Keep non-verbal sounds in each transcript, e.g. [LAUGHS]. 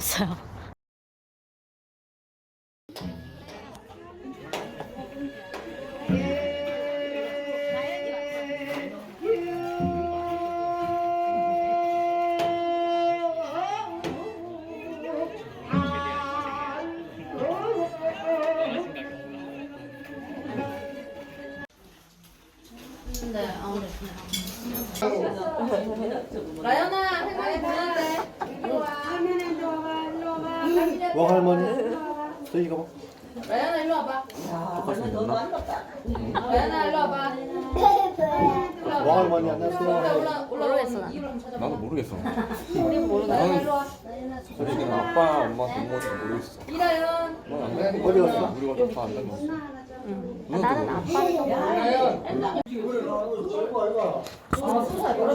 완결이 [LAUGHS] 얼 저희가 뭐 라연아 일로 와봐 라연아 일로 와봐 뭐 할머니 안녕하세요. 올라 올라오겠어 나도 모르겠어. 라연아 일로 와 솔직히 아빠, 엄마 부모인지 모르겠어. 이라연 넌안 되는 어디 갔어? 우리가 좀더안 되는 거. 나는 아빠를 좀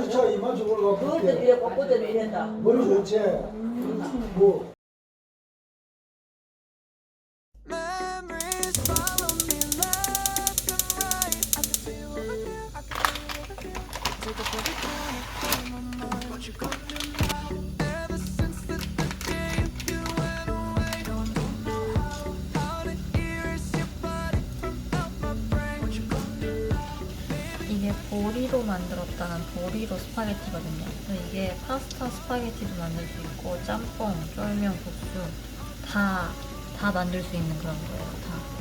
진짜 이만 저걸 갖고 이렇게 머리 좋지 뭐 보리로 만들었다는 보리로 스파게티거든요. 이게 파스타 스파게티도 만들 수 있고 짬뽕, 쫄면, 국수 다, 다 만들 수 있는 그런 거예요. 다.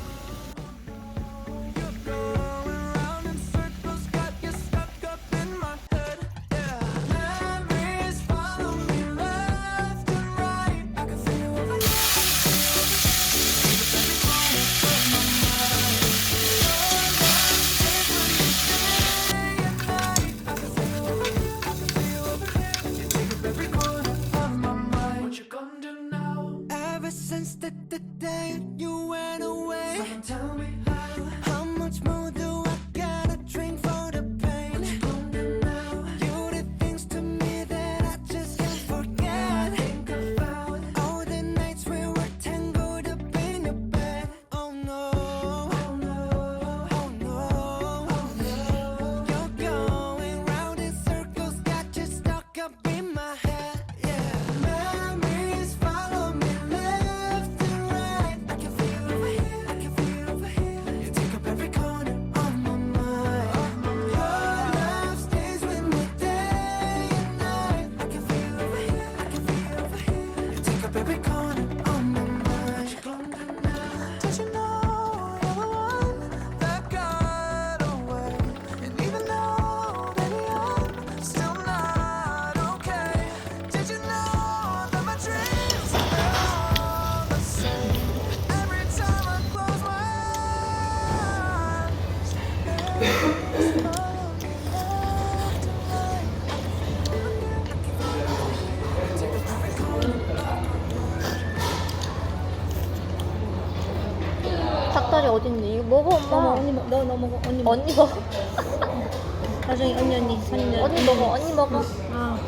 먹어 엄마. 언니 먹, 너, 너 먹어. 언니 먹어. 언니 먹어. [LAUGHS] 나중에 언니, 언니, 선이 언니 먹어. 언니 먹어. 아,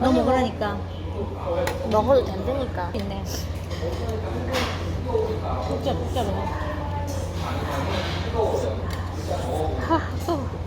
너 먹으라니까. 먹어도 된다니까. 있네. 먹자, 먹자, 먹어. 하, 또.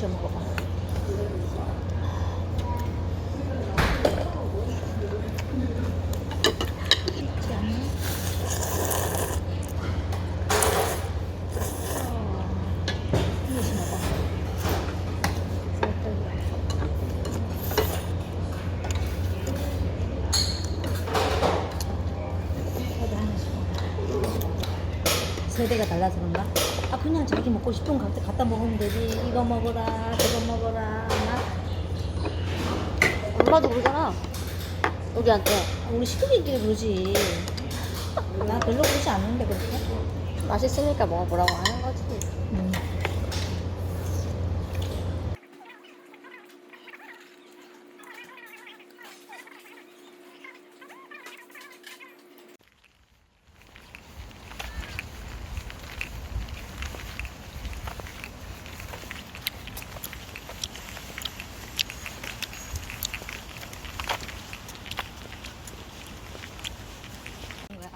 때 여기다 적셔 먹어봐. 하나씩 세대가 달라서 그런가? 아 그냥 자기 먹고 싶은 거 갖다, 갖다 먹으면 되지 이거 먹어라 저거 먹어라 나 엄마도 그러잖아. 우리한테. 우리 시댁끼리 그러지 나 별로 그러지 않는데 그렇게 맛있으니까 먹어보라고 하는 거지. 음.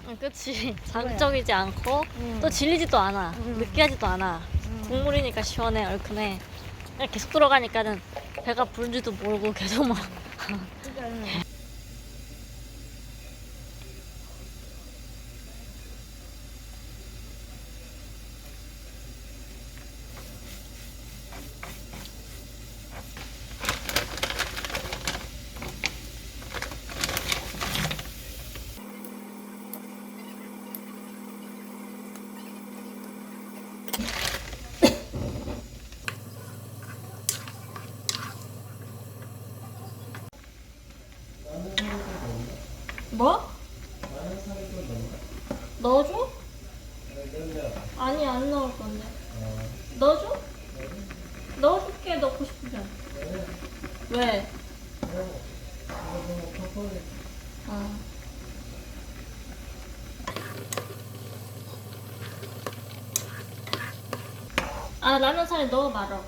응, 그치. 자극적이지 [LAUGHS] 않고 또 질리지도 않아. 느끼하지도 않아. 국물이니까 시원해, 얼큰해. 그냥 계속 들어가니까는 배가 부른지도 모르고 계속 막. [LAUGHS] 뭐? 넣어줘? 아니 안 넣을 건데. 넣어줘? 넣어줄게 넣고 싶으면. 왜? 아. 아 라면 사에 넣어 말어.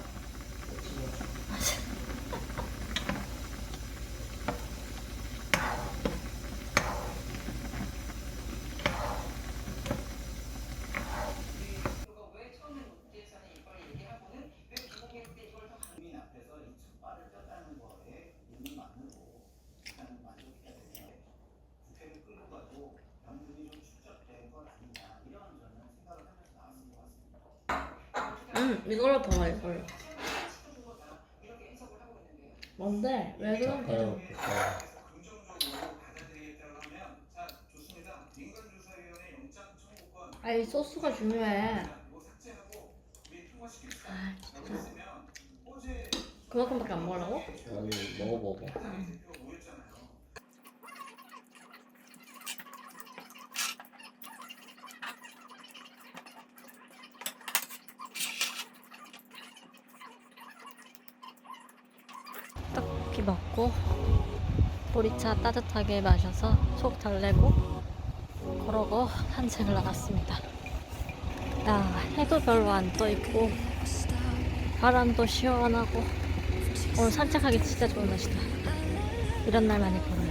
응 이걸로 더 가, 이걸로. 뭔데? 왜 그런데? 아이 소스가 중요해. 아 진짜. 그만큼밖에 안 먹으라고? 아니 먹어봐봐. 떡 볶이 먹고 보리차 따뜻하게 마셔서 속 달래고 그러고 산책을 나갔습니다. 야 해도 별로 안 떠 있고 바람도 시원하고 오늘 산책하기 진짜 좋은 날이다. 이런 날 많이 걸어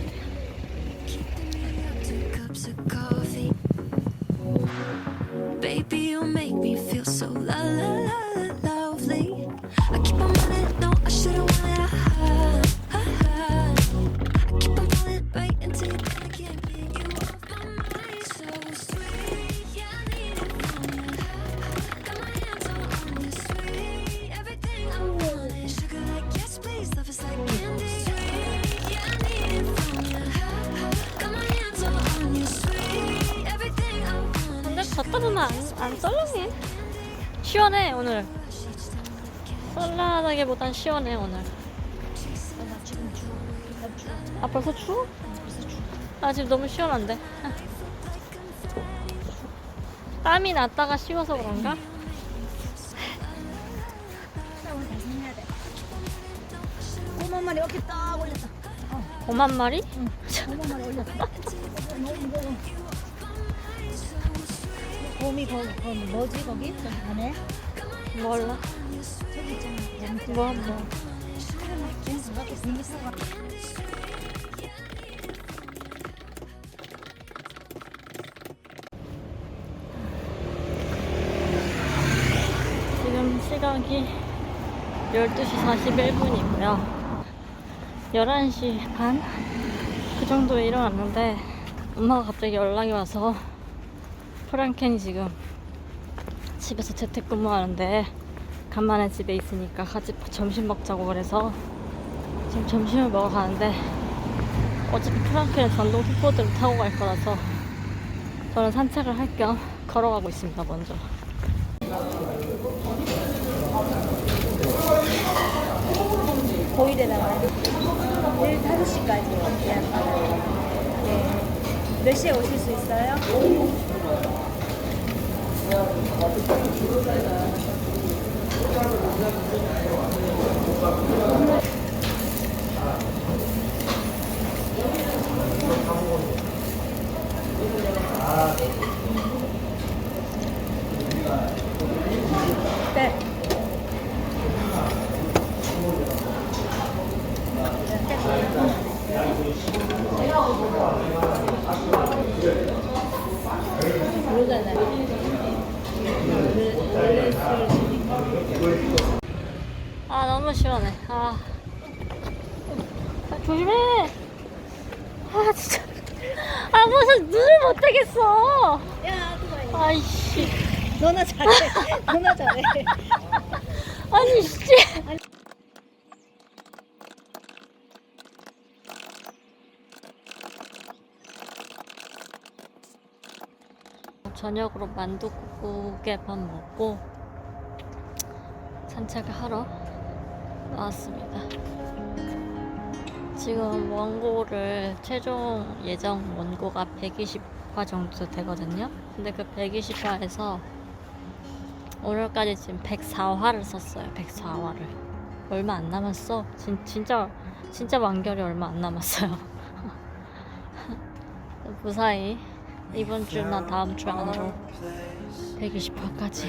보면 안, 안 썰렁해. 시원해 오늘. 썰렁하다기보단 시원해 오늘. 아 벌써 추워? 아 지금 너무 시원한데. 땀이 났다가 식어서 그런가? 꼬마 말이 어깨 딱 올렸다 5만 마리? 꼬마 말이 올렸다 [LAUGHS] 곰이 거, 거 뭐지 거기? 저기 안에? 몰라. 저기 있잖아 뭐 뭐. 지금 시각이 12시 41분이고요. 11시 반? 그 정도에 일어났는데 엄마가 갑자기 연락이 와서 프랑켄이 지금 집에서 재택근무하는데 간만에 집에 있으니까 같이 점심 먹자고 그래서 지금 점심을 먹어 가는데 어차피 프랑켄은 전동 킥보드를 타고 갈 거라서 저는 산책을 할 겸 걸어가고 있습니다, 먼저. 보이대다가 내일 5시까지 예약 받아요. 네. 몇 시에 오실 수 있어요? 네. 아, 너무 시원해. 아. 아, 조심해! 아, 진짜. 아, 무슨 눈을 못 뜨겠어! 야, 그거 아이씨. 너나 잘해. 너나 잘해. 아니, 씨. 저녁으로 만두 국에 밥 먹고 산책을 하러 나왔습니다. 지금 원고를 최종 예정 원고가 120화 정도 되거든요. 근데 그 120화에서 오늘까지 지금 104화를 썼어요. 104화를. 얼마 안 남았어. 진, 진짜 진짜 완결이 얼마 안 남았어요. [LAUGHS] 무사히 이번 주나 다음 주 안으로 120화까지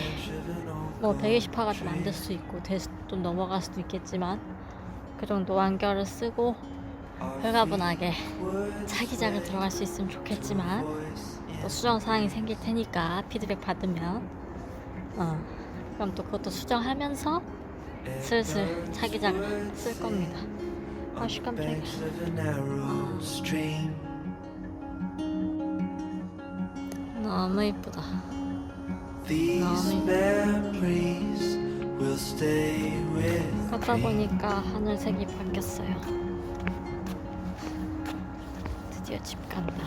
뭐 120화가 좀 안 될 수 있고 좀 넘어갈 수도 있겠지만 그 정도 완결을 쓰고 홀가분하게 차기작을 들어갈 수 있으면 좋겠지만 또 수정 사항이 생길 테니까 피드백 받으면 어 그럼 또 그것도 수정하면서 슬슬 차기작을 쓸 겁니다. 아씨 깜짝이야. stream. 너무 이쁘다. 걷다. 보니까 하늘색이 바뀌었어요. 드디어 집 간다.